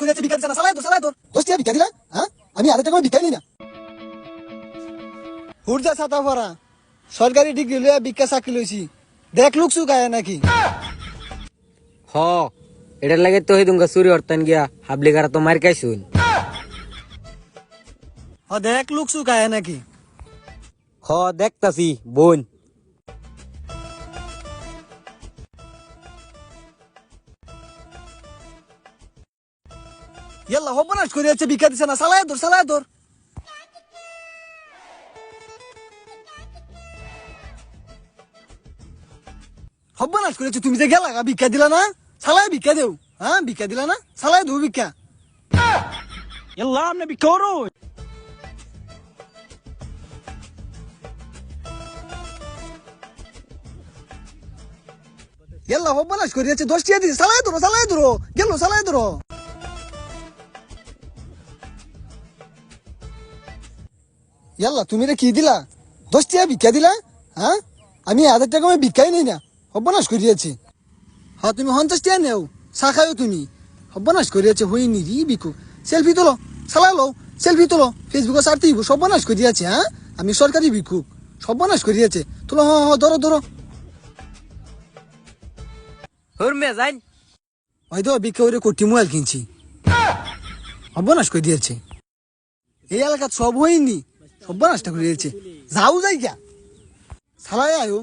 করে আছে ভিক্ষা দিছে না চালাই তোর চালাই তোর দশ টাকা ভিক্ষা দিলা হ্যাঁ? আমি হাজার টাকা ভিক্ষা নিই না। হুরজা ছাতা ভরা। সরকারি ডিগ্রি লইয়া ভিক্ষা চাকরি লইছি। দেখ লুক চুকায় নাকি। হ এটার লাগে তো হেদুঙ্গা চুরি হরতান গিয়া হাবলি গারা তো মার খাইছুন। হ দেখ লুক চুকায় নাকি। হ দেখতাছি বোন। ইয়াল্লা হবনাশ করে যাচ্ছে ভিক্ষা দিছে না। সালায় দর সালায় দর। হবনাশ করেছে তুমি যে গেলা ভিক্ষা দিলা না? সালায় ভিক্ষা দেও। হ্যাঁ ভিক্ষা দিলা না? সালায় দেবো ভিক্ষা। ইয়াল্লা আপনি ভিক্ষা করো। ಎಲ್ಲ ಒಬ್ಬನಷ್ಟು ಕೊರಿಯಚ್ಚಿ ದೋಷ್ಟಿ ಅದಿ ಸಲಾಯ ದುರೋ ಸಲಾಯ ದುರೋ ಗೆಲ್ಲು ಸಲಾಯ ದುರೋ ইয়াল্লা তুমি রে কি দিলা? দশ টাকা ভিক্ষা দিলা? হ্যাঁ আমি হাজার টাকা আমি ভিক্ষাই নেই না। হবনাশ করিয়াছি হ্যাঁ তুমি পঞ্চাশ টাকা নেও। চা খাও তুমি। সর্বনাশ করিয়াছে হইনি রি বিকু সেলফি তোলো। চালাই লো সেলফি তোলো। ফেসবুকে ছাড়তে দিব সর্বনাশ করিয়াছে হ্যাঁ আমি সরকারি ভিক্ষুক। সর্বনাশ করিয়াছে তোলো হ হ ধরো ধরো। যাইন। হয়তো ভিক্ষা করে কোটি মোবাইল কিনছি। সর্বনাশ করে দিয়েছে এই এলাকার সব হয়নি নষ্ট করে দিয়েছে। যাও যাই গা সালাই আয়ো।